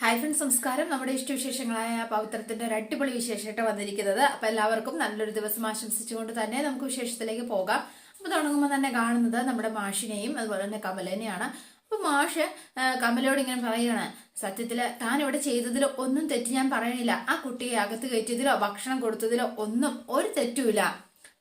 Hi friends നമസ്കാരം. നമ്മുടെ ഇഷ്ടവിശേഷങ്ങളായ പവിത്രത്തിന്റെ ഒരു അടിപൊളി വിശേഷമായിട്ട് വന്നിരിക്കുന്നത്. അപ്പൊ എല്ലാവർക്കും നല്ലൊരു ദിവസം ആശംസിച്ചുകൊണ്ട് തന്നെ നമുക്ക് വിശേഷത്തിലേക്ക് പോകാം. അപ്പൊ തുടങ്ങുമ്പോൾ തന്നെ കാണുന്നത് നമ്മുടെ മാഷിനെയും അതുപോലെ തന്നെ കമലേനെയാണ്. അപ്പൊ മാഷ് കമലോട് ഇങ്ങനെ പറയുകയാണ്. സത്യത്തിൽ താൻ ഇവിടെ ചെയ്തതിലോ ഒന്നും തെറ്റ് ഞാൻ പറയണില്ല. ആ കുട്ടിയെ അകത്ത് കയറ്റിയതിലോ ഭക്ഷണം കൊടുത്തതിലോ ഒന്നും ഒരു തെറ്റുമില്ല.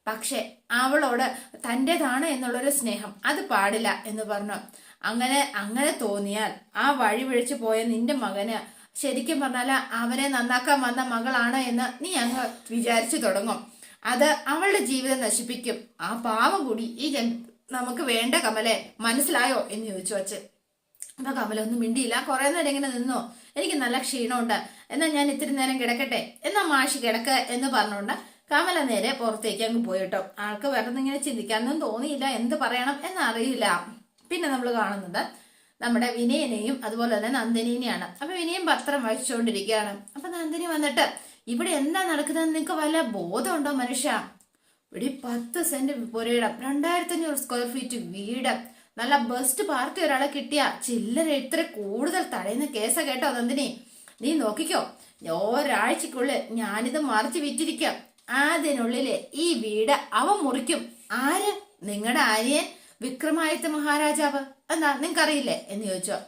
പക്ഷെ അവളോട് തന്റെതാണ് എന്നുള്ളൊരു സ്നേഹം. അത് പാടില്ല എന്ന് പറഞ്ഞു. അങ്ങനെ അങ്ങനെ തോന്നിയാൽ ആ വഴി വിളിച്ചു പോയ നിന്റെ മകന് ശരിക്കും പറഞ്ഞാൽ അവനെ നന്നാക്കാൻ വന്ന മകളാണ് എന്ന് നീ അങ്ങ് വിചാരിച്ചു തുടങ്ങും. അത് അവളുടെ ജീവിതം നശിപ്പിക്കും. ആ പാവം കൂടി ഈ നമുക്ക് വേണ്ട കമലെ മനസ്സിലായോ? എന്ന് ചോദിച്ചു വച്ച്. അപ്പൊ കമലൊന്നും മിണ്ടിയില്ല. കുറെ നേരം ഇങ്ങനെ നിന്നോ. എനിക്ക് നല്ല ക്ഷീണമുണ്ട്. എന്നാ ഞാൻ ഇത്തിരി നേരം കിടക്കട്ടെ? എന്നാ മാഷി കിടക്ക എന്ന് പറഞ്ഞുകൊണ്ട് കമല നേരെ പുറത്തേക്ക് അങ്ങ് പോയിട്ടോ ആൾക്ക് വേറെ ഇങ്ങനെ ചിന്തിക്കാനൊന്നും തോന്നിയില്ല. എന്ത് പറയണം എന്നറിയില്ല. പിന്നെ നമ്മൾ കാണുന്നത് നമ്മുടെ വിനയനെയും അതുപോലെ തന്നെ നന്ദിനിനെയാണ്. അപ്പൊ വിനയം പത്രം വായിച്ചുകൊണ്ടിരിക്കുകയാണ്. അപ്പൊ നന്ദിനി വന്നിട്ട് ഇവിടെ എന്താ നടക്കുന്നത് നിങ്ങൾക്ക് വല്ല ബോധമുണ്ടോ മനുഷ്യ? ഇവിടെ പത്ത് സെന്റ് പുരയിടം രണ്ടായിരത്തി അഞ്ഞൂറ് സ്ക്വയർ ഫീറ്റ് വീട് നല്ല ബെസ്റ്റ് പാർട്ടി ഒരാളെ കിട്ടിയ ചില്ലരെ ഇത്ര കൂടുതൽ തടയുന്ന കേസാ കേട്ടോ നന്ദിനി. നീ നോക്കിക്കോ ഒരാഴ്ചക്കുള്ളിൽ ഞാനിത് മറിച്ച് വിറ്റിരിക്കാം. അതിനുള്ളിൽ ഈ വീട് അവ മുറിക്കും. ആര്? നിങ്ങളുടെ ആര്യൻ വിക്രമാദിത്യ മഹാരാജാവ്? എന്താ നിങ്ങൾക്കറിയില്ലേ? എന്ന് ചോദിച്ചോ.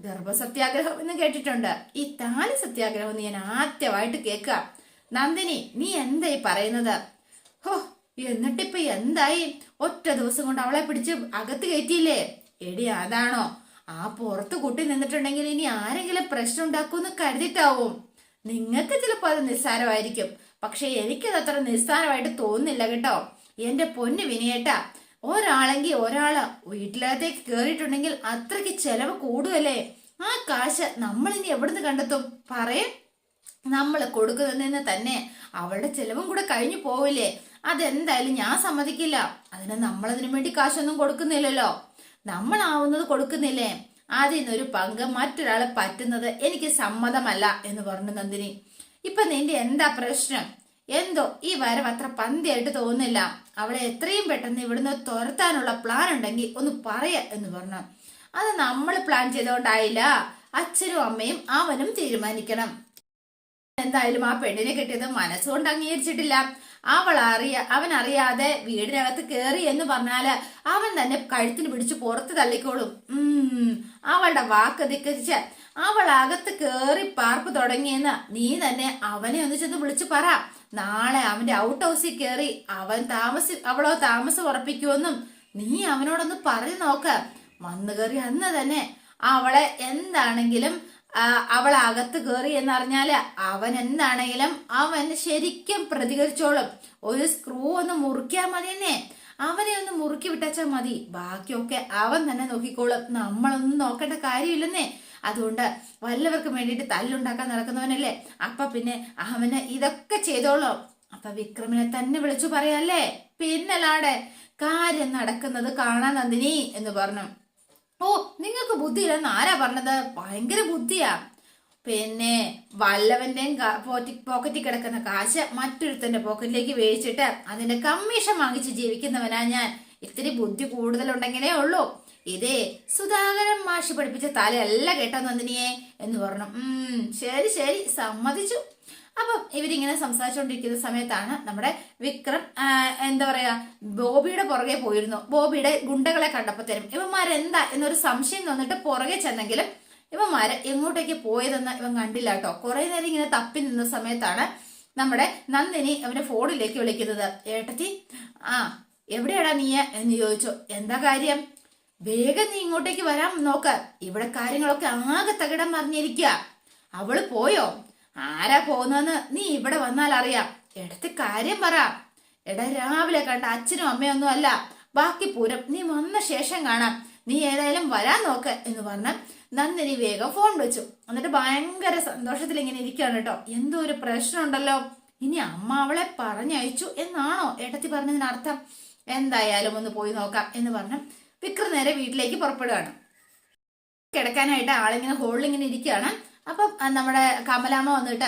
ഗർഭസത്യാഗ്രഹം എന്ന് കേട്ടിട്ടുണ്ട്. ഈ താലി സത്യാഗ്രഹം എന്ന് ഞാൻ ആദ്യമായിട്ട് കേൾക്കുക. നന്ദിനി നീ എന്താ ഈ പറയുന്നത്? ഹോ എന്നിട്ടിപ്പൊ എന്തായി? ഒറ്റ ദിവസം കൊണ്ട് അവളെ പിടിച്ച് അകത്ത് കയറ്റിയില്ലേ? എടി അതാണോ? ആ പുറത്ത് കുട്ടി നിന്നിട്ടുണ്ടെങ്കിൽ ഇനി ആരെങ്കിലും പ്രശ്നം ഉണ്ടാക്കുമെന്ന് കരുതിട്ടാവും. നിങ്ങൾക്ക് ചിലപ്പോൾ അത് നിസ്സാരമായിരിക്കും. പക്ഷെ എനിക്കത് അത്ര നിസ്സാരമായിട്ട് തോന്നുന്നില്ല കേട്ടോ. എന്റെ പൊന്ന് വിനയേട്ട ഒരാളെങ്കിൽ ഒരാൾ വീട്ടിലകത്തേക്ക് കേറിയിട്ടുണ്ടെങ്കിൽ അത്രയ്ക്ക് ചെലവ് കൂടുമല്ലേ ആ കാശ് നമ്മൾ ഇനി എവിടുന്ന് കണ്ടെത്തും? പറയേ. നമ്മൾ കൊടുക്കുന്നതിന് തന്നെ അവളുടെ ചെലവും കൂടെ കഴിഞ്ഞു പോവില്ലേ? അതെന്തായാലും ഞാൻ സമ്മതിക്കില്ല. അതിന് നമ്മളതിനു വേണ്ടി കാശൊന്നും കൊടുക്കുന്നില്ലല്ലോ. നമ്മളാവുന്നത് കൊടുക്കുന്നില്ലേ? അതിൽ നിന്നൊരു പങ്ക് മറ്റൊരാളെ പറ്റുന്നത് എനിക്ക് സമ്മതമല്ല എന്ന് പറഞ്ഞു നന്ദിനി. ഇപ്പൊ നിന്റെ എന്താ പ്രശ്നം? എന്തോ ഈ വരവ് അത്ര പന്തിയായിട്ട് തോന്നില്ല അവളെ എത്രയും പെട്ടെന്ന് ഇവിടുന്ന് തുരത്താനുള്ള പ്ലാൻ ഉണ്ടെങ്കിൽ ഒന്ന് പറയ എന്ന് പറഞ്ഞു. അത് നമ്മൾ പ്ലാൻ ചെയ്തുകൊണ്ടായില്ല. അച്ഛനും അമ്മയും അവനും തീരുമാനിക്കണം. എന്തായാലും ആ പെണ്ണിനെ കിട്ടിയത് മനസ്സുകൊണ്ട് അംഗീകരിച്ചിട്ടില്ല. അവൾ അറിയ അവൻ അറിയാതെ വീടിനകത്ത് കയറി എന്ന് പറഞ്ഞാൽ അവൻ തന്നെ കഴുത്തിന് പിടിച്ച് പുറത്ത് തള്ളിക്കോളും. അവളുടെ വാക്ക് ധിക്കരിച്ച് അവൾ അകത്ത് കേറി പാർപ്പ് തുടങ്ങിയെന്ന് നീ തന്നെ അവനെ ഒന്ന് ചെന്ന് വിളിച്ചു പറ. നാളെ അവന്റെ ഔട്ട് ഹൗസിൽ കയറി അവൻ താമസി അവളോ താമസം ഉറപ്പിക്കുമെന്നും നീ അവനോടൊന്ന് പറഞ്ഞു നോക്ക്. വന്നു കയറി അന്ന് തന്നെ അവളെ എന്താണെങ്കിലും അവൾ അകത്ത് കയറി എന്നറിഞ്ഞാൽ അവൻ എന്താണെങ്കിലും അവൻ ശരിക്കും പ്രതികരിച്ചോളും. ഒരു സ്ക്രൂ ഒന്ന് മുറിക്കാൻ മതി തന്നെ അവനെ ഒന്ന് മുറുക്കി വിട്ടാച്ചാൽ മതി. ബാക്കിയൊക്കെ അവൻ തന്നെ നോക്കിക്കോളും. നമ്മളൊന്നും നോക്കേണ്ട കാര്യമില്ലെന്നേ. അതുകൊണ്ട് വല്ലവർക്കും വേണ്ടിയിട്ട് തല്ലുണ്ടാക്കാൻ നടക്കുന്നവനല്ലേ. അപ്പൊ പിന്നെ അവന് ഇതൊക്കെ ചെയ്തോളോ. അപ്പൊ വിക്രമിനെ തന്നെ വിളിച്ചു പറയാല്ലേ. പിന്നല്ലാടെ കാര്യം നടക്കുന്നത് കാണാൻ നന്ദിനി എന്ന് പറഞ്ഞു. ഓ നിങ്ങൾക്ക് ബുദ്ധിയില്ലെന്ന് ആരാ പറഞ്ഞത്? ഭയങ്കര ബുദ്ധിയാ. പിന്നെ വല്ലവന്റെയും പോക്കറ്റിൽ കിടക്കുന്ന കാശ് മറ്റൊരുത്തന്റെ പോക്കറ്റിലേക്ക് വേവിച്ചിട്ട് അതിന്റെ കമ്മീഷൻ വാങ്ങിച്ച് ജീവിക്കുന്നവനാ ഞാൻ. ഇത്തിരി ബുദ്ധി കൂടുതലുണ്ടെങ്കിലേ ഉള്ളൂ. ഇതേ സുധാകരൻ മാഷി പഠിപ്പിച്ച തലയല്ല കേട്ടോ നന്ദിനിയെ എന്ന് പറഞ്ഞു. ഉം ശരി ശരി സമ്മതിച്ചു. അപ്പം ഇവരിങ്ങനെ സംസാരിച്ചുകൊണ്ടിരിക്കുന്ന സമയത്താണ് നമ്മുടെ വിക്രം എന്താ പറയാ ബോബിയുടെ പുറകെ പോയിരുന്നു. ബോബിയുടെ ഗുണ്ടകളെ കണ്ടപ്പോഴത്തേനും ഇവന്മാരെന്താ എന്നൊരു സംശയം തോന്നിട്ട് പുറകെ ചെന്നെങ്കിലും ഇവന്മാര് എങ്ങോട്ടേക്ക് പോയതെന്ന് ഇവൻ കണ്ടില്ല കേട്ടോ. കുറെ നേരം ഇങ്ങനെ തപ്പി നിന്ന സമയത്താണ് നമ്മുടെ നന്ദിനി അവന്റെ ഫോണിലേക്ക് വിളിക്കുന്നത്. ഏട്ടത്തി ആ എവിടെയാടാ നീ? എന്ന് ചോദിച്ചു. എന്താ കാര്യം? വേഗം നീ ഇങ്ങോട്ടേക്ക് വരാൻ നോക്ക. ഇവിടെ കാര്യങ്ങളൊക്കെ ആകെ തകിടം മറിഞ്ഞിരിക്കുക അവൾ പോയോ? ആരാ പോകുന്നതെന്ന് നീ ഇവിടെ വന്നാൽ അറിയാം. എടുത്ത് കാര്യം പറ. എടാ രാവിലെ കണ്ട അച്ഛനും അമ്മയൊന്നും അല്ല. ബാക്കി പൂരം നീ വന്ന ശേഷം കാണാം. നീ ഏതായാലും വരാൻ നോക്ക് എന്ന് പറഞ്ഞ് നന്ദിനി വേഗം ഫോൺ വിളിച്ചു എന്നിട്ട് ഭയങ്കര സന്തോഷത്തിൽ ഇങ്ങനെ ഇരിക്കുകയാണ് കേട്ടോ. എന്തോ ഒരു പ്രശ്നമുണ്ടല്ലോ ഇനി അമ്മ അവളെ പറഞ്ഞയച്ചു എന്നാണോ ഏട്ടത്തി പറഞ്ഞതിനർത്ഥം? എന്തായാലും ഒന്ന് പോയി നോക്കാം എന്ന് പറഞ്ഞ വിക്രം നേരെ വീട്ടിലേക്ക് പുറപ്പെടുകയാണ് കിടക്കാനായിട്ട് ആളിങ്ങനെ ഹോളിൽ ഇങ്ങനെ ഇരിക്കുകയാണ്. അപ്പം നമ്മുടെ കമലാമ്മ വന്നിട്ട്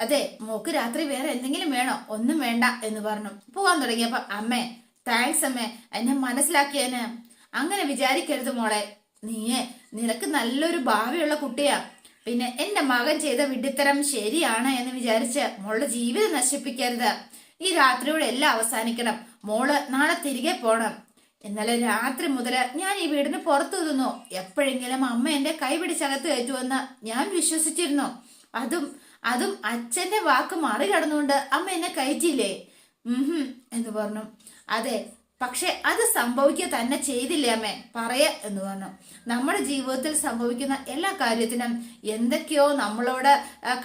അതെ മോക്ക് രാത്രി വേറെ എന്തെങ്കിലും വേണോ? ഒന്നും വേണ്ട എന്ന് പറഞ്ഞു. പോവാൻ തുടങ്ങിയപ്പോ അമ്മേ താങ്ക്സ് അമ്മേ എന്നെ മനസ്സിലാക്കിയതിന് അങ്ങനെ വിചാരിക്കരുത് മോളെ. നീയെ നിനക്ക് നല്ലൊരു ഭാവിയുള്ള കുട്ടിയാ. പിന്നെ എന്റെ മകൻ ചെയ്ത വിഡിത്തരം ശരിയാണ് എന്ന് വിചാരിച്ച് മോളുടെ ജീവിതം നശിപ്പിക്കരുത്. ഈ രാത്രിയോടെ എല്ലാം അവസാനിക്കണം. മോൾ നാളെ തിരികെ പോണം. ഇന്നലെ രാത്രി മുതൽ ഞാൻ ഈ വീടിന് പുറത്തു നിന്നു. എപ്പോഴെങ്കിലും അമ്മ എന്റെ കൈ പിടിച്ചകത്ത് കയറ്റുമെന്ന് ഞാൻ വിശ്വസിച്ചിരുന്നു. അതും അതും അച്ഛന്റെ വാക്ക് മറികടന്നുകൊണ്ട് അമ്മ എന്നെ കയറ്റിയില്ലേ? ഉം എന്ന് പറഞ്ഞു. അതെ പക്ഷെ അത് സംഭവിക്കുക തന്നെ ചെയ്തില്ലേ അമ്മേ? പറയ എന്ന് പറഞ്ഞു. നമ്മുടെ ജീവിതത്തിൽ സംഭവിക്കുന്ന എല്ലാ കാര്യത്തിനും എന്തൊക്കെയോ നമ്മളോട്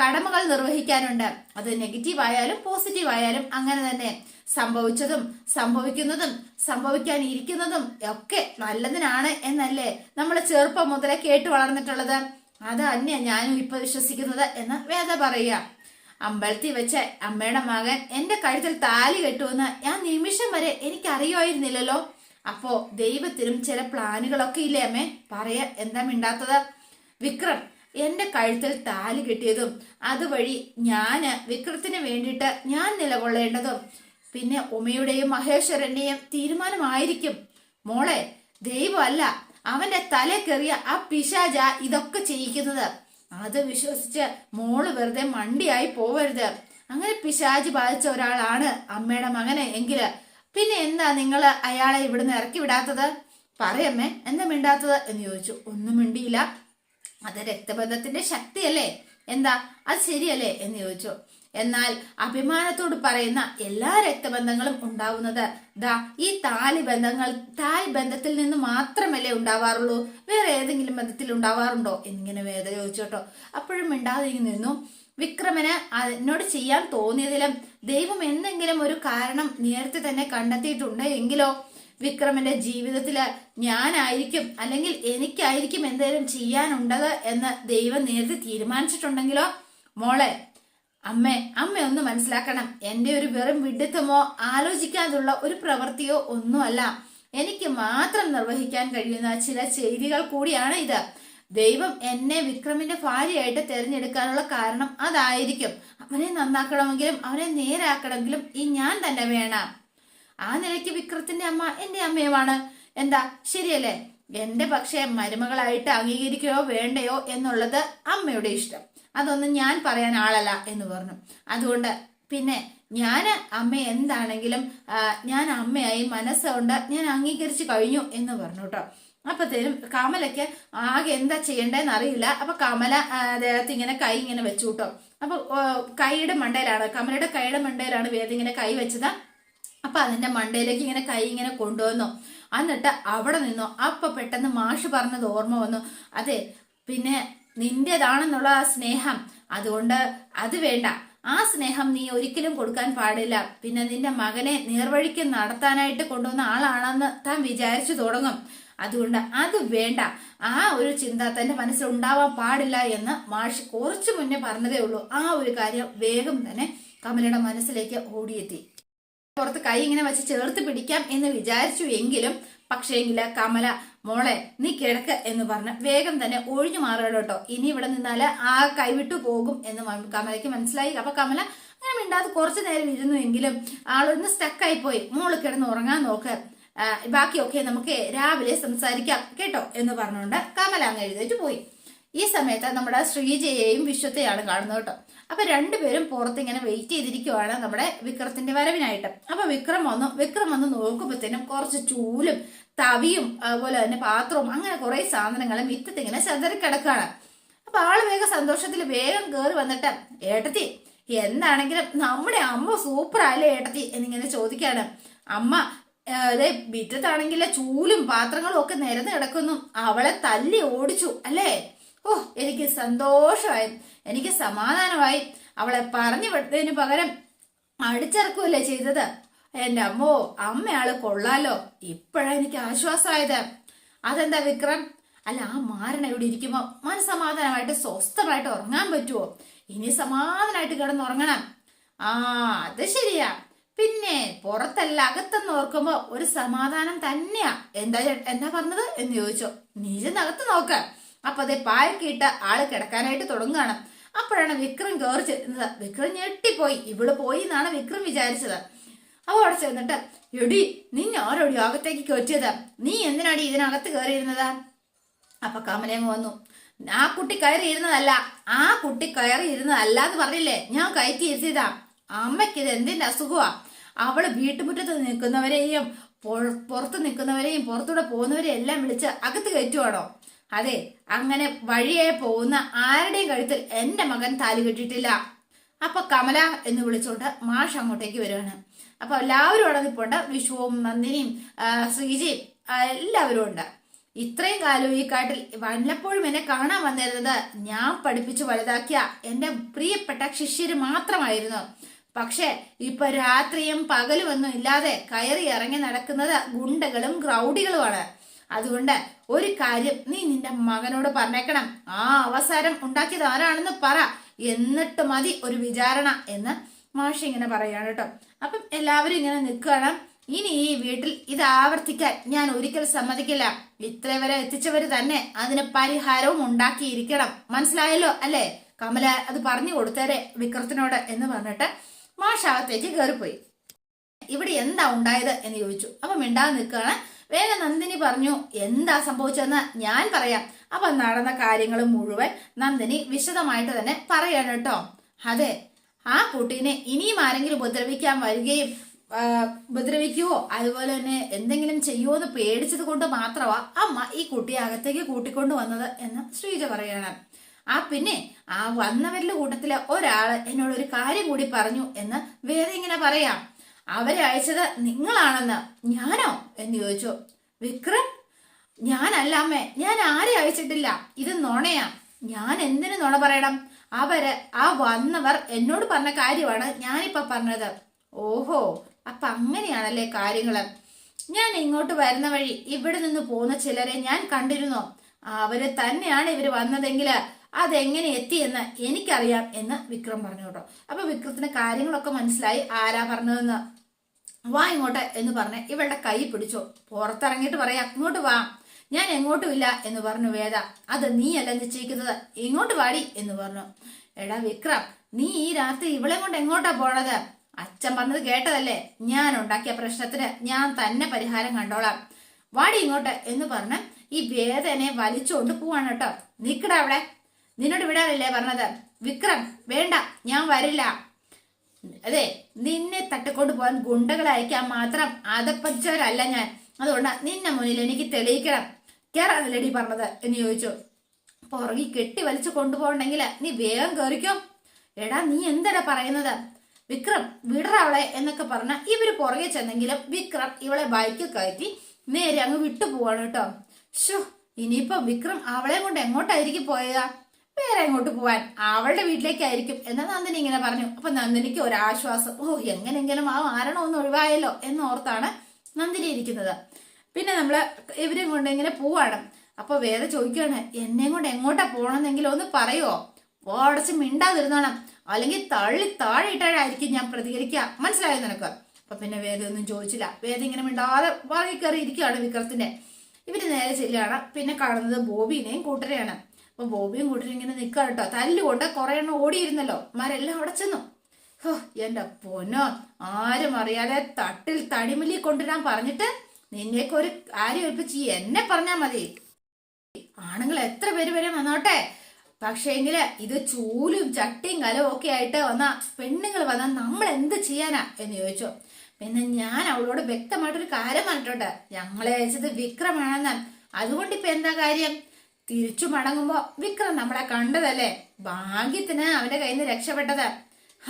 കടമകൾ നിർവഹിക്കാനുണ്ട്. അത് നെഗറ്റീവ് ആയാലും പോസിറ്റീവ് ആയാലും അങ്ങനെ തന്നെ. സംഭവിച്ചതും സംഭവിക്കുന്നതും സംഭവിക്കാൻ ഇരിക്കുന്നതും ഒക്കെ നല്ലതിനാണ് എന്നല്ലേ നമ്മൾ ചെറുപ്പം മുതലേ കേട്ട് വളർന്നിട്ടുള്ളത്. അത് തന്നെയാണ് ഞാനും ഇപ്പൊ വിശ്വസിക്കുന്നത് എന്ന് വേദ പറയുക. അമ്പലത്തിൽ വെച്ച് അമ്മയുടെ മകൻ എന്റെ കഴുത്തിൽ താലി കെട്ടുമെന്ന് ഞാൻ നിമിഷം വരെ എനിക്കറിയുമായിരുന്നില്ലല്ലോ. അപ്പോ ദൈവത്തിനും ചില പ്ലാനുകളൊക്കെ ഇല്ലേ അമ്മേ? പറയ എന്താ മിണ്ടാത്തത്? വിക്രം എന്റെ കഴുത്തിൽ താലി കെട്ടിയതും അതുവഴി ഞാൻ വിക്രത്തിന് വേണ്ടിയിട്ട് ഞാൻ നിലകൊള്ളേണ്ടതും. പിന്നെ ഉമയുടെയും മഹേശ്വരന്റെയും തീരുമാനമായിരിക്കും. മോളെ ദൈവമല്ല അവന്റെ തലക്കെറിയ ആ പിശാജ ഇതൊക്കെ ചെയ്യിക്കുന്നത്. അത് വിശ്വസിച്ച് മോൾ വെറുതെ മണ്ടിയായി പോവരുത്. അങ്ങനെ പിശാജ് ബാധിച്ച ഒരാളാണ് അമ്മയുടെ മകനെ എങ്കിൽ. പിന്നെ എന്താ നിങ്ങൾ അയാളെ ഇവിടുന്ന് ഇറക്കി വിടാത്തത്? പറയമ്മേ എന്താ മിണ്ടാത്തത്? എന്ന് ചോദിച്ചു. ഒന്നും മിണ്ടിയില്ല. അത് രക്തബന്ധത്തിന്റെ ശക്തിയല്ലേ? എന്താ? അത് ശരിയല്ലേ? എന്ന് ചോദിച്ചു. എന്നാൽ അഭിമാനത്തോട് പറയുന്ന എല്ലാ രക്തബന്ധങ്ങളും ഉണ്ടാവുന്നത് ദാ ഈ താലി ബന്ധങ്ങൾ താലി ബന്ധത്തിൽ നിന്ന് മാത്രമല്ലേ ഉണ്ടാവാറുള്ളൂ? വേറെ ഏതെങ്കിലും ബന്ധത്തിൽ ഉണ്ടാവാറുണ്ടോ? എന്നിങ്ങനെ വേദ ചോദിച്ചോട്ടോ. അപ്പോഴും മിണ്ടാതെ നിന്നു. വിക്രമന് എന്നോട് ചെയ്യാൻ തോന്നിയതിലും ദൈവം എന്തെങ്കിലും ഒരു കാരണം നേരത്തെ തന്നെ കണ്ടെത്തിയിട്ടുണ്ട് എങ്കിലോ വിക്രമന്റെ ജീവിതത്തിൽ ഞാനായിരിക്കും അല്ലെങ്കിൽ എനിക്കായിരിക്കും എന്തെങ്കിലും ചെയ്യാനുണ്ടത് എന്ന് ദൈവം നേരത്തെ തീരുമാനിച്ചിട്ടുണ്ടെങ്കിലോ? മോളെ അമ്മേ അമ്മ ഒന്ന് മനസ്സിലാക്കണം. എന്റെ ഒരു വെറും വിഡിത്തമോ ആലോചിക്കാതുള്ള ഒരു പ്രവൃത്തിയോ ഒന്നുമല്ല. എനിക്ക് മാത്രം നിർവഹിക്കാൻ കഴിയുന്ന ചില ചെയ്തികൾ കൂടിയാണ് ഇത്. ദൈവം എന്നെ വിക്രമിന്റെ ഭാര്യയായിട്ട് തിരഞ്ഞെടുക്കാനുള്ള കാരണം അതായിരിക്കും. അവനെ നന്നാക്കണമെങ്കിലും അവനെ നേരാക്കണമെങ്കിലും ഈ ഞാൻ തന്നെ വേണം. ആ നിലയ്ക്ക് വിക്രത്തിന്റെ അമ്മ എന്റെ അമ്മയുമാണ്. എന്താ ശരിയല്ലേ? എന്റെ പക്ഷേ മരുമകളായിട്ട് അംഗീകരിക്കുകയോ വേണ്ടയോ എന്നുള്ളത് അമ്മയുടെ ഇഷ്ടം. അതൊന്നും ഞാൻ പറയാൻ ആളല്ല എന്ന് പറഞ്ഞു. അതുകൊണ്ട് പിന്നെ ഞാൻ അമ്മ എന്താണെങ്കിലും ഞാൻ അമ്മയായി മനസ്സുകൊണ്ട് ഞാൻ അംഗീകരിച്ചു കഴിഞ്ഞു എന്ന് പറഞ്ഞു കേട്ടോ. അപ്പത്തേനും കമലയ്ക്ക് ആകെ എന്താ ചെയ്യണ്ടേന്ന് അറിയില്ല. അപ്പൊ കമല അദ്ദേഹത്തെ ദേഹത്ത് ഇങ്ങനെ കൈ ഇങ്ങനെ വെച്ചു കേട്ടോ. അപ്പൊ കൈയുടെ മണ്ടയിലാണ് കമലയുടെ കൈയുടെ മണ്ടയിലാണ് വേദ ഇങ്ങനെ കൈ വെച്ചത്. അപ്പൊ അതിന്റെ മണ്ടയിലേക്ക് ഇങ്ങനെ കൈ ഇങ്ങനെ കൊണ്ടുവന്നു. എന്നിട്ട് അവിടെ നിന്നു. അപ്പൊ പെട്ടെന്ന് മാഷ് പറഞ്ഞത് ഓർമ്മ വന്നു. അതെ പിന്നെ നിന്റേതാണെന്നുള്ള ആ സ്നേഹം. അതുകൊണ്ട് അത് വേണ്ട. ആ സ്നേഹം നീ ഒരിക്കലും കൊടുക്കാൻ പാടില്ല. പിന്നെ നിന്റെ മകനെ നേർവഴിക്ക് നടത്താനായിട്ട് കൊണ്ടുവന്ന ആളാണെന്ന് താൻ വിചാരിച്ചു തുടങ്ങും. അതുകൊണ്ട് അത് വേണ്ട. ആ ഒരു ചിന്ത തന്റെ മനസ്സിൽ ഉണ്ടാവാൻ പാടില്ല എന്ന് മാഷ് കുറച്ചു മുന്നേ പറഞ്ഞതേ ഉള്ളൂ. ആ ഒരു കാര്യം വേഗം തന്നെ കമലയുടെ മനസ്സിലേക്ക് ഓടിയെത്തി. പുറത്ത് കൈ ഇങ്ങനെ വെച്ച് ചേർത്ത് പിടിക്കാം എന്ന് വിചാരിച്ചു എങ്കിലും പക്ഷേങ്കിൽ കമല മോളെ നീ കിടക്ക് എന്ന് പറഞ്ഞ് വേഗം തന്നെ ഒഴിഞ്ഞു മാറുക കേട്ടോ. ഇനി ഇവിടെ നിന്നാൽ ആ കൈവിട്ടു പോകും എന്ന് കമലയ്ക്ക് മനസ്സിലായി. അപ്പൊ കമല അങ്ങനെ മിണ്ടാതെ കുറച്ചു നേരം ഇരുന്നു എങ്കിലും ആളൊന്ന് സ്റ്റക്കായി പോയി. മോൾ കിടന്ന് ഉറങ്ങാൻ നോക്ക്. ബാക്കിയൊക്കെ നമുക്ക് രാവിലെ സംസാരിക്കാം. കേട്ടോ? എന്ന് പറഞ്ഞുകൊണ്ട് കമല അങ്ങ് എഴുന്നേറ്റ് പോയി. ഈ സമയത്ത് നമ്മുടെ ശ്രീജയെയും വിശ്വത്തെയാണ് കാണുന്നത് കേട്ടോ. അപ്പൊ രണ്ടുപേരും പുറത്ത് ഇങ്ങനെ വെയിറ്റ് ചെയ്തിരിക്കുവാണ് നമ്മുടെ വിക്രത്തിന്റെ വരവിനായിട്ട്. അപ്പൊ വിക്രം വന്നു വിക്രം വന്ന് നോക്കുമ്പോഴത്തേനും കുറച്ച് ചൂലും തവിയും അതുപോലെ തന്നെ പാത്രവും അങ്ങനെ കുറെ സാധനങ്ങളും മിറ്റത്ത് ഇങ്ങനെ ചതറിക്കിടക്കാണ്. അപ്പൊ ആൾ വേഗം സന്തോഷത്തിൽ വേഗം കയറി വന്നിട്ട് ഏട്ടത്തി എന്താണെങ്കിലും നമ്മുടെ അമ്മ സൂപ്പർ ആയല്ലേ ഏട്ടത്തി? എന്നിങ്ങനെ ചോദിക്കാണ്. അമ്മ അതെ മിറ്റത്താണെങ്കിൽ ചൂലും പാത്രങ്ങളും ഒക്കെ നിരന്ന് കിടക്കുന്നു. അവളെ തല്ലി ഓടിച്ചു അല്ലേ? ഓ എനിക്ക് സന്തോഷമായി. എനിക്ക് സമാധാനമായി. അവളെ പറഞ്ഞു വിട്ടതിന് പകരം അടിച്ചിറക്കുമല്ലേ ചെയ്തത്? എന്റെ അമ്മോ അമ്മയാൾ കൊള്ളാലോ. ഇപ്പോഴാ എനിക്ക് ആശ്വാസമായത്. അതെന്താ വിക്രം? അല്ല ആ മാരണ ഇവിടെ ഇരിക്കുമ്പോ മനസമാധാനമായിട്ട് സ്വസ്ഥമായിട്ട് ഉറങ്ങാൻ പറ്റുമോ ഇനി സമാധാനമായിട്ട് കിടന്നുറങ്ങണം. ആ അത് ശരിയാ. പിന്നെ പുറത്തല്ല അകത്തെന്ന് ഓർക്കുമ്പോ ഒരു സമാധാനം തന്നെയാ. എന്താ എന്താ പറഞ്ഞത് എന്ന് ചോദിച്ചോ. നീ ചെന്നകത്ത് നോക്ക്. അപ്പൊ അതെ പായക്കിട്ട് ആൾ കിടക്കാനായിട്ട് തുടങ്ങുകയാണ്. അപ്പോഴാണ് വിക്രം കയറി ചെല്ലുന്നത്. വിക്രം ഞെട്ടിപ്പോയി. ഇവൾ പോയി എന്നാണ് വിക്രം വിചാരിച്ചത്. അവ അവിടെ ചെന്നിട്ട് എടി നീ ആരോടി അകത്തേക്ക് കയറ്റിയത്? നീ എന്തിനാടി ഇതിനകത്ത് കയറിയിരുന്നത്? അപ്പൊ കമലയങ്ങ് വന്നു ആ കുട്ടി കയറി ഇരുന്നതല്ല ആ കുട്ടി കയറി ഇരുന്നതല്ല എന്ന് പറഞ്ഞില്ലേ? ഞാൻ കയറ്റി ഇരുത്തിയതാ. അമ്മയ്ക്ക് ഇത് എന്തിന്റെ അസുഖമാ അവൾ വീട്ടുമുറ്റത്ത് നിൽക്കുന്നവരെയും പുറ- പുറത്ത് നിൽക്കുന്നവരെയും പുറത്തൂടെ പോകുന്നവരെയും എല്ലാം വിളിച്ച് അകത്ത് കയറ്റുവാണോ? അതെ അങ്ങനെ വഴിയെ പോകുന്ന ആരുടെയും കഴുത്തിൽ എന്റെ മകൻ താലി കെട്ടിട്ടില്ല അപ്പൊ കമല എന്ന് വിളിച്ചോണ്ട് മാഷ് അങ്ങോട്ടേക്ക് വരുവാണ്. അപ്പൊ എല്ലാവരും അവിടെ നിൽപ്പുണ്ട്. വിഷുവും നന്ദിനിയും ശ്രീജിയും എല്ലാവരും ഉണ്ട്. ഇത്രയും കാലം ഈ കാട്ടിൽ വല്ലപ്പോഴും എന്നെ കാണാൻ വന്നിരുന്നത് ഞാൻ പഠിപ്പിച്ചു വലുതാക്കിയ എന്റെ പ്രിയപ്പെട്ട ശിഷ്യര് മാത്രമായിരുന്നു. പക്ഷെ ഇപ്പൊ രാത്രിയും പകലും ഒന്നും ഇല്ലാതെ കയറി ഇറങ്ങി നടക്കുന്നത് ഗുണ്ടകളും ഗ്രൗഡികളുമാണ് അതുകൊണ്ട് ഒരു കാര്യം നീ നിന്റെ മകനോട് പറഞ്ഞേക്കണം. ആ അവസരം ഉണ്ടാക്കിയത് ആരാണെന്ന് പറ. എന്നിട്ട് മതി ഒരു വിചാരണ എന്ന് മാഷി ഇങ്ങനെ പറയാണ് കേട്ടോ. അപ്പം എല്ലാവരും ഇങ്ങനെ നിൽക്കുകയാണ്. ഇനി ഈ വീട്ടിൽ ഇത് ആവർത്തിക്കാൻ ഞാൻ ഒരിക്കൽ സമ്മതിക്കില്ല. ഇത്ര വരെ തന്നെ അതിന് പരിഹാരവും ഉണ്ടാക്കിയിരിക്കണം. മനസ്സിലായല്ലോ അല്ലേ? കമല അത് പറഞ്ഞു കൊടുത്തേരെ വിക്രത്തിനോട് എന്ന് പറഞ്ഞിട്ട് മാഷാകത്തേക്ക് കയറിപ്പോയി. ഇവിടെ എന്താ ഉണ്ടായത് എന്ന് ചോദിച്ചു. അപ്പൊ മിണ്ടാതെ നിൽക്കുകയാണ്. വേഗം നന്ദിനി പറഞ്ഞു എന്താ സംഭവിച്ചതെന്ന് ഞാൻ പറയാം. അപ്പൊ നടന്ന കാര്യങ്ങൾ മുഴുവൻ നന്ദിനി വിശദമായിട്ട് തന്നെ പറയണം കേട്ടോ. അതെ ആ കുട്ടീനെ ഇനിയും ആരെങ്കിലും ഉപദ്രവിക്കാൻ വരികയും ഉപദ്രവിക്കുവോ? അതുപോലെ തന്നെ എന്തെങ്കിലും ചെയ്യുമോ എന്ന് പേടിച്ചത് കൊണ്ട് മാത്രമാ അമ്മ ഈ കുട്ടിയെ അകത്തേക്ക് കൂട്ടിക്കൊണ്ട് വന്നത് എന്ന് ശ്രീജ പറയണം. ആ പിന്നെ ആ വന്നവരുടെ കൂട്ടത്തിലെ ഒരാൾ എന്നോട് ഒരു കാര്യം കൂടി പറഞ്ഞു എന്ന് വേറെ ഇങ്ങനെ പറയാം. അവരെ അയച്ചത് നിങ്ങളാണെന്ന് ഞാനോ? എന്ന് ചോദിച്ചു. വിക്രം ഞാനല്ല അമ്മേ ഞാൻ ആരെ അയച്ചിട്ടില്ല? ഇത് നുണയാ. ഞാൻ എന്തിനു നുണ പറയണം? അവർ ആ വന്നവർ എന്നോട് പറഞ്ഞ കാര്യമാണ് ഞാനിപ്പോ പറഞ്ഞത്. ഓഹോ അപ്പൊ അങ്ങനെയാണല്ലേ കാര്യങ്ങൾ. ഞാൻ ഇങ്ങോട്ട് വരുന്ന വഴി ഇവിടെ നിന്ന് പോകുന്ന ചിലരെ ഞാൻ കണ്ടിരുന്നു? അവർ തന്നെയാണ് ഇവർ വന്നതെങ്കിൽ അതെങ്ങനെ എത്തിയെന്ന് എനിക്കറിയാം എന്ന് വിക്രം പറഞ്ഞു കേട്ടോ. അപ്പൊ വിക്രത്തിന് കാര്യങ്ങളൊക്കെ മനസ്സിലായി ആരാ പറഞ്ഞതെന്ന്. വാ ഇങ്ങോട്ട് എന്ന് പറഞ്ഞ് ഇവളുടെ കൈ പിടിച്ചോ. പുറത്തിറങ്ങിയിട്ട് പറയാ ഇങ്ങോട്ട് വാ. ഞാൻ എങ്ങോട്ടും ഇല്ല എന്ന് പറഞ്ഞു വേദ. അത് നീയല്ല നിശ്ചയിക്കുന്നത് ഇങ്ങോട്ട് വാടി എന്ന് പറഞ്ഞു. എടാ വിക്രം നീ ഈ രാത്രി ഇവളെ കൊണ്ട് എങ്ങോട്ടാ പോണത്? അച്ഛൻ പറഞ്ഞത് കേട്ടതല്ലേ? ഞാൻ ഉണ്ടാക്കിയ പ്രശ്നത്തിന് ഞാൻ തന്നെ പരിഹാരം കണ്ടോളാം. വാടി ഇങ്ങോട്ട് എന്ന് പറഞ്ഞ് ഈ വേദനെ വലിച്ചുകൊണ്ട് പോവാണ് കേട്ടോ. നിക്കടാ അവിടെ. നിന്നോട് വിടാറില്ലേ പറഞ്ഞത്? വിക്രം വേണ്ട ഞാൻ വരില്ല. അതെ നിന്നെ തട്ടിക്കൊണ്ട് പോകാൻ ഗുണ്ടകളായിരിക്കാൻ മാത്രം അതപ്പച്ചവരല്ല ഞാൻ. അതുകൊണ്ട് നിന്നെ മുന്നിൽ എനിക്ക് തെളിയിക്കണം. കേറാനല്ലേടി പറഞ്ഞത് എന്ന് ചോദിച്ചു. പുറകി കെട്ടി വലിച്ചു കൊണ്ടുപോകണമെങ്കിൽ നീ വേഗം കയറിക്കോ എടാ നീ എന്തടാ പറയുന്നത്? വിക്രം വിടറ അവളെ എന്നൊക്കെ പറഞ്ഞ ഇവർ പുറകെ ചെന്നെങ്കിലും വിക്രം ഇവളെ ബൈക്കിൽ കയറ്റി നേരെ അങ്ങ് വിട്ടു പോവാണ് കേട്ടോ. ഷോ ഇനിയിപ്പോ വിക്രം അവളെ കൊണ്ട് എങ്ങോട്ടായിരിക്കും പോയതാ? വേറെ എങ്ങോട്ട് പോവാൻ അവളുടെ വീട്ടിലേക്കായിരിക്കും എന്ന് നന്ദിനി ഇങ്ങനെ പറഞ്ഞു. അപ്പൊ നന്ദിനിക്ക് ഒരാശ്വാസം ഓ എങ്ങനെങ്കിലും ആ മാരണം ഒന്ന് ഒഴിവായല്ലോ എന്നോർത്താണ് നന്ദിനി ഇരിക്കുന്നത്. പിന്നെ നമ്മൾ ഇവരെ കൊണ്ട് ഇങ്ങനെ പോവാണ്. അപ്പൊ വേറെ ചോദിക്കുകയാണ് എന്നെ കൊണ്ട് എങ്ങോട്ടാ പോണെന്നെങ്കിലും ഒന്ന് പറയുവോ? ഓടച്ച് മിണ്ടാതിരുന്നോണം. അല്ലെങ്കിൽ തള്ളി താഴെയിട്ടായിരിക്കും ഞാൻ പ്രതികരിക്കുക. മനസ്സിലായോ നിനക്ക്? അപ്പൊ പിന്നെ വേദ ഒന്നും ചോദിച്ചില്ല. വേദ ഇങ്ങനെ മിണ്ടാതെ കയറി ഇരിക്കുകയാണ് വിക്രത്തിന്റെ. ഇവർ നേരെ ചെല്ലുകയാണ്. പിന്നെ കാണുന്നത് ബോബിനെയും കൂട്ടരെയാണ്. അപ്പൊ ബോബിയും കൂട്ടരും ഇങ്ങനെ നിൽക്കുക കേട്ടോ. തല്ലുകൊണ്ട് കുറെ എണ്ണം ഓടിയിരുന്നല്ലോ. മാരെല്ലാം അവിടെ ചെന്നു. ഹോ എന്റെ പൊന്നോ ആരും അറിയാതെ തട്ടിൽ തടിമലി കൊണ്ടുവരാൻ പറഞ്ഞിട്ട് നിന്നേക്ക് ഒരു കാര്യം ഏൽപ്പിച്ച് എന്നെ പറഞ്ഞാ മതി. ആണുങ്ങൾ എത്ര പേര് വരെ വന്നോട്ടെ? പക്ഷേങ്കിൽ ഇത് ചൂലും ചട്ടിയും കലവും ഒക്കെ ആയിട്ട് വന്ന പെണ്ണുങ്ങൾ വന്നാൽ നമ്മൾ എന്ത് ചെയ്യാനാ എന്ന് ചോദിച്ചു. പിന്നെ ഞാൻ അവളോട് വ്യക്തമായിട്ടൊരു കാര്യം പറഞ്ഞിട്ടുണ്ട്. ഞങ്ങളെ അയച്ചത് വിക്രമാണെന്ന് അതുകൊണ്ട് ഇപ്പൊ എന്താ കാര്യം? തിരിച്ചു മടങ്ങുമ്പോ വിക്രം നമ്മളെ കണ്ടതല്ലേ? ഭാഗ്യത്തിന് അവന്റെ കയ്യിൽ നിന്ന് രക്ഷപ്പെട്ടത്.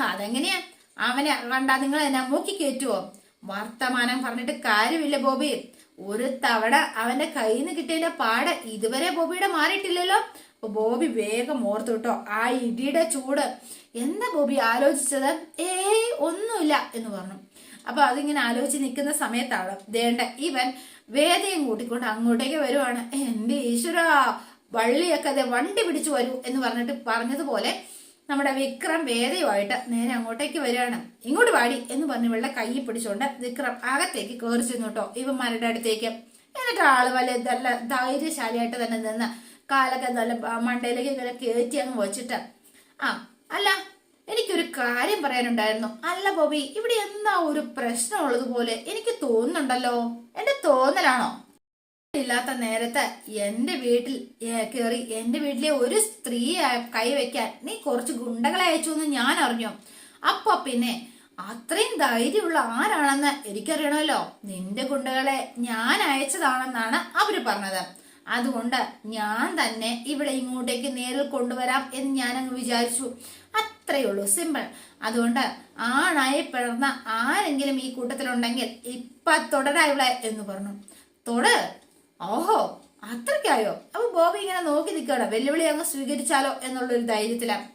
അതെങ്ങനെയാ? അവനെ കണ്ടാ നിങ്ങൾ എന്നെ മൂക്കി കയറ്റുവോ വർത്തമാനം പറഞ്ഞിട്ട് കാര്യമില്ല ബോബി. ഒരു തവണ അവന്റെ കയ്യിൽ നിന്ന് കിട്ടിയതിന്റെ പാട് ഇതുവരെ ബോബിയുടെ മാറിയിട്ടില്ലല്ലോ. അപ്പൊ ബോബി വേഗം ഓർത്തു കേട്ടോ ആ ഇടിയുടെ ചൂട്. എന്താ ബോബി ആലോചിച്ചത്? ഏയ് ഒന്നുമില്ല എന്ന് പറഞ്ഞു. അപ്പൊ അതിങ്ങനെ ആലോചിച്ച് നിൽക്കുന്ന സമയത്താണ് ദേണ്ട ഇവൻ വേദയും കൂട്ടിക്കൊണ്ട് അങ്ങോട്ടേക്ക് വരുവാണ്. എന്റെ ഈശ്വര വള്ളിയൊക്കെ അതെ വണ്ടി പിടിച്ചു വരൂ എന്ന് പറഞ്ഞിട്ട് പറഞ്ഞതുപോലെ നമ്മുടെ വിക്രം വേദയുമായിട്ട് നേരെ അങ്ങോട്ടേക്ക് വരികയാണ്. ഇങ്ങോട്ട് വാടി എന്ന് പറഞ്ഞ് വെള്ള കൈ പിടിച്ചുകൊണ്ട് വിക്രം അകത്തേക്ക് കയറി ചെന്നു കേട്ടോ ഇവന്മാരുടെ അടുത്തേക്ക്. എന്നിട്ട് ആൾ വല്ല നല്ല ധൈര്യശാലിയായിട്ട് തന്നെ നിന്ന് കാലൊക്കെ നല്ല മണ്ടയിലേക്ക് ഇങ്ങനെ കയറ്റി അങ്ങ് വെച്ചിട്ട്. ആ അല്ല എനിക്കൊരു കാര്യം പറയാനുണ്ടായിരുന്നു. അല്ല ബോബി ഇവിടെ എന്താ ഒരു പ്രശ്നം ഉള്ളതുപോലെ എനിക്ക് തോന്നുന്നുണ്ടല്ലോ. എന്റെ തോന്നലാണോ? ഇല്ലാത്ത നേരത്തെ എന്റെ വീട്ടിൽ കയറി എന്റെ വീട്ടിലെ ഒരു സ്ത്രീയെ കൈവയ്ക്കാൻ നീ കുറച്ച് ഗുണ്ടകളെ അയച്ചു എന്ന് ഞാൻ അറിഞ്ഞു. അപ്പൊ പിന്നെ അത്രയും ധൈര്യമുള്ള ആരാണെന്ന് എനിക്കറിയണമല്ലോ. നിന്റെ ഗുണ്ടകളെ ഞാൻ അയച്ചതാണെന്നാണ് അവർ പറഞ്ഞത്. അതുകൊണ്ട് ഞാൻ തന്നെ ഇവിടെ ഇങ്ങോട്ടേക്ക് നേരിൽ കൊണ്ടുവരാം എന്ന് ഞാൻ അങ്ങ് വിചാരിച്ചു. അത്രയേ ഉള്ളൂ സിമ്പിൾ അതുകൊണ്ട് ആണായി പിളർന്ന ആരെങ്കിലും ഈ കൂട്ടത്തിലുണ്ടെങ്കിൽ ഇപ്പൊ തുടരാ ഇവിടെ എന്ന് പറഞ്ഞു. തൊട്. ഓഹോ അത്രയ്ക്കായോ? അപ്പൊ ബോബി ഇങ്ങനെ നോക്കി നിൽക്കുകയാണ്. വെല്ലുവിളി അങ്ങ് സ്വീകരിച്ചാലോ എന്നുള്ളൊരു ധൈര്യത്തിലാണ്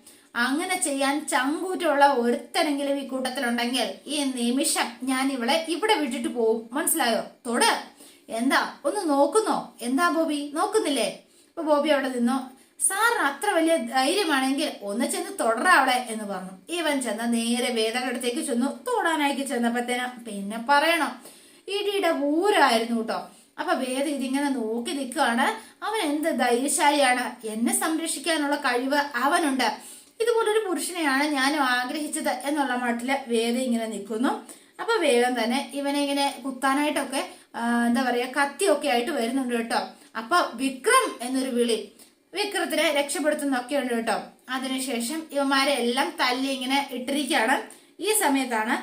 അങ്ങനെ ചെയ്യാൻ ചങ്കൂറ്റുള്ള ഒരുത്തരെങ്കിലും ഈ കൂട്ടത്തിലുണ്ടെങ്കിൽ ഈ നിമിഷം ഞാൻ ഇവളെ ഇവിടെ വിട്ടിട്ട് പോവും. മനസ്സിലായോ? തൊട്. എന്താ? ഒന്ന് നോക്കുന്നോ? എന്താ ബോബി? നോക്കുന്നില്ലേ? അപ്പൊ ബോബി അവിടെ നിന്നോ? സാറിന് അത്ര വലിയ ധൈര്യമാണെങ്കിൽ ഒന്ന് ചെന്ന് തുടരാ അവിടെ എന്ന് പറഞ്ഞു. ഇവൻ ചെന്ന നേരെ വേദയുടെ അടുത്തേക്ക് ചെന്നു തൊടാനായിട്ട് ചെന്നപ്പോഴത്തേനും പിന്നെ പറയണം ഇടിയുടെ ഊരായിരുന്നു കേട്ടോ അപ്പൊ വേദ ഇതിങ്ങനെ നോക്കി നിൽക്കുകയാണ് അവൻ എന്ത് ധൈര്യശാലിയാണ്? എന്നെ സംരക്ഷിക്കാനുള്ള കഴിവ് അവനുണ്ട്. ഇതുപോലൊരു പുരുഷനെയാണ് ഞാനും ആഗ്രഹിച്ചത് എന്നുള്ള മട്ടിൽ വേദ ഇങ്ങനെ നിൽക്കുന്നു. അപ്പൊ വേഗം തന്നെ ഇവനെ ഇങ്ങനെ കുത്താനായിട്ടൊക്കെ എന്താ പറയാ കത്തിയൊക്കെ ആയിട്ട് വരുന്നുണ്ട് കേട്ടോ. അപ്പൊ വിക്രം എന്നൊരു വിളി. വിക്രത്തിനെ രക്ഷപ്പെടുത്തുന്നൊക്കെയുണ്ട് കേട്ടോ. അതിനുശേഷം ഇവന്മാരെ എല്ലാം തല്ലി ഇങ്ങനെ ഇട്ടിരിക്കുകയാണ്. ഈ സമയത്താണ്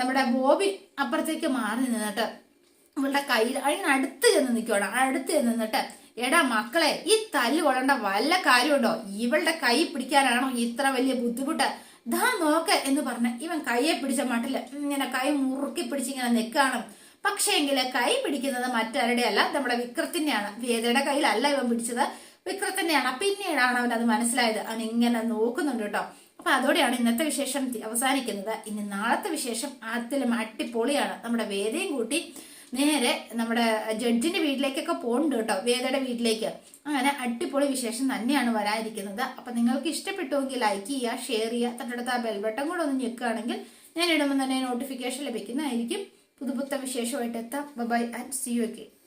നമ്മുടെ ബോബി അപ്പുറത്തേക്ക് മാറി നിന്നിട്ട് ഇവളുടെ കയ്യിൽ അതിന് അടുത്ത് ചെന്ന് നിൽക്കുകയാണ് അടുത്ത് ചെന്ന് നിന്നിട്ട് എടാ മക്കളെ ഈ തല്ല് കൊള്ളേണ്ട വല്ല കാര്യമുണ്ടോ? ഇവളുടെ കൈ പിടിക്കാനാണോ ഇത്ര വലിയ ബുദ്ധിമുട്ട്? ദാ നോക്ക് എന്ന് പറഞ്ഞ് ഇവൻ കൈയെ പിടിച്ച മട്ടിൽ ഇങ്ങനെ കൈ മുറുക്കി പിടിച്ച് ഇങ്ങനെ നിൽക്കുകയാണ് പക്ഷേങ്കിൽ കൈ പിടിക്കുന്നത് മറ്റാരുടെ അല്ല നമ്മുടെ വിക്രത്തിന്റെയാണ്. വേദയുടെ കയ്യിലല്ല ഇവൻ പിടിച്ചത്. വിക്രത്തിന്റെയാണ് പിന്നീടാണ് അവൻ അത് മനസ്സിലായത്. അവൻ ഇങ്ങനെ നോക്കുന്നുണ്ട് കേട്ടോ. അപ്പൊ അതോടെയാണ് ഇന്നത്തെ വിശേഷം അവസാനിക്കുന്നത്. ഇനി നാളത്തെ വിശേഷം അതിലും അടിപൊളിയാണ്. നമ്മുടെ വേദയും കൂട്ടി നേരെ നമ്മുടെ ജഡ്ജിന്റെ വീട്ടിലേക്കൊക്കെ പോകുന്നുണ്ട് കേട്ടോ. വേദയുടെ വീട്ടിലേക്ക്. അങ്ങനെ അടിപൊളി വിശേഷം തന്നെയാണ് വരാനിരിക്കുന്നത്. അപ്പൊ നിങ്ങൾക്ക് ഇഷ്ടപ്പെട്ടുവെങ്കിൽ ലൈക്ക് ചെയ്യുക ഷെയർ ചെയ്യുക. തൊട്ടടുത്ത ആ ബെൽ ബട്ടൺ കൂടെ ഒന്ന് ഞെക്കുകയാണെങ്കിൽ ഞാൻ ഇടുമ്പോൾ തന്നെ നോട്ടിഫിക്കേഷൻ ലഭിക്കുന്നതായിരിക്കും. പുതുപുത്ത വിശേഷമായിട്ട് എത്താം. ബൈ ആൻഡ് സി യു ഒക്കെ